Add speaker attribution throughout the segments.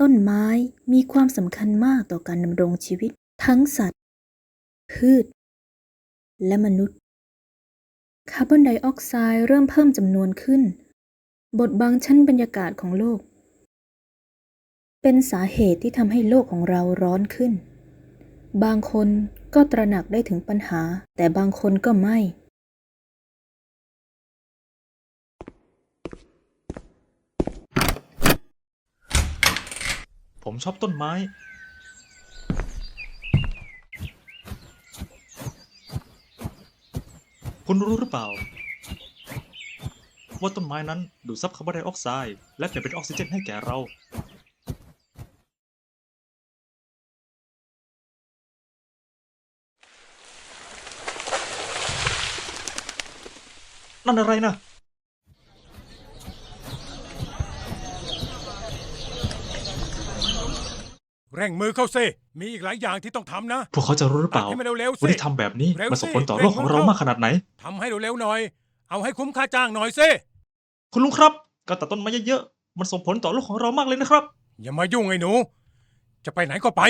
Speaker 1: ต้นไม้มีความสำคัญมากต่อการดำรงชีวิต ทั้งสัตว์ พืช และมนุษย์ คาร์บอนไดออกไซด์เริ่มเพิ่มจำนวนขึ้นบดบังชั้นบรรยากาศของโลก เป็นสาเหตุที่ทำให้โลกของเราร้อนขึ้น บางคนก็ตระหนักได้ถึงปัญหา แต่บางคนก็ไม่
Speaker 2: ผมชอบต้นไม้ คุณรู้หรือเปล่า ว่าต้นไม้นั้นดูดซับคาร์บอนไดออกไซด์และเปลี่ยนเป็นออกซิเจนให้แก่เรา นั่นอะไรนะ
Speaker 3: เร่งมือเข้าซิมีอีกหลายอย่างที่ต้องทำนะ
Speaker 2: พวกเขาจะรู้หรือเปล่า
Speaker 3: ให้มันเร็วๆสิ
Speaker 2: ว่าที่ทำแบบนี้
Speaker 3: เร็วสิ
Speaker 2: มันส่งผลต่อโลกของเรา
Speaker 3: เร่งมือเข้าม
Speaker 2: มากขนาดไหน
Speaker 3: ทำให้เร็วๆหน่อย เอาให้คุ้มค่าจ้างหน่อยซิ
Speaker 2: คุณลุงครับการตัดต้นไม้เยอะๆมันส่งผลต่อโลกของเรามากเลยนะครับ
Speaker 3: อย่ามายุ่งไอ้หนู จะไปไหนก็ไป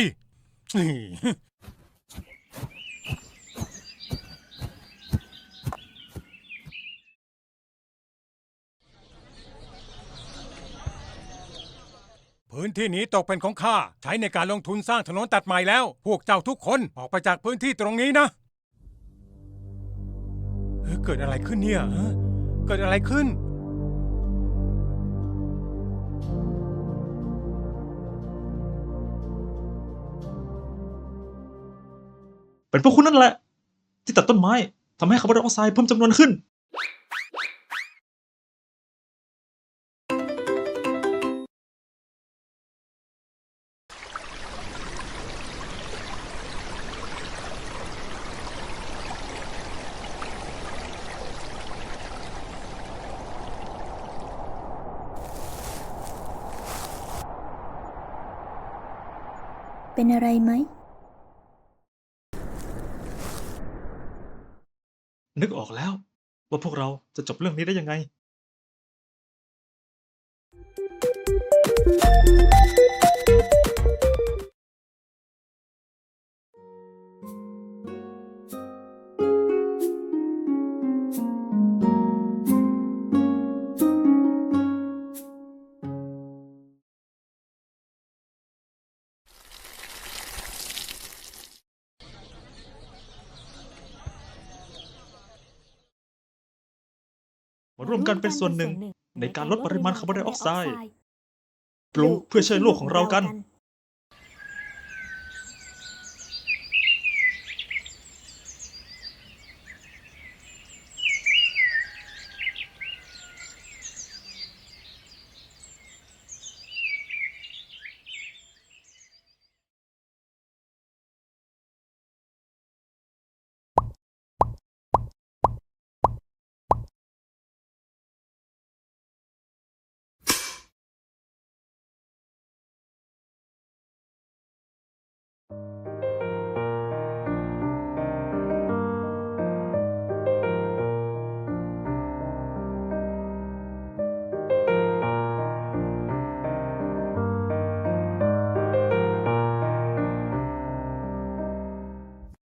Speaker 3: นี่ พื้นที่นี้ตกเป็นของข้าใช้ในการลงทุนสร้างถนนตัดใหม่แล้ว พวกเจ้าทุกคนออกไปจากพื้นที่ตรงนี้นะเฮ้ยเกิดอะไรขึ้นเนี่ยฮะเกิดอะไรขึ้น
Speaker 2: เป็นพวกคุณนั่นแหละ ที่ตัดต้นไม้ทำให้คาร์บอนไดออกไซด์เพิ่มจำนวนขึ้น
Speaker 1: เป็นอะไรไหม
Speaker 2: นึกออกแล้ว ว่าพวกเราจะจบเรื่องนี้ได้ยังไง ร่วมกันเป็นส่วนหนึ่ง ในการลดปริมาณคาร์บอนไดออกไซด์ ปลูกเพื่อช่วยโลกของเรากัน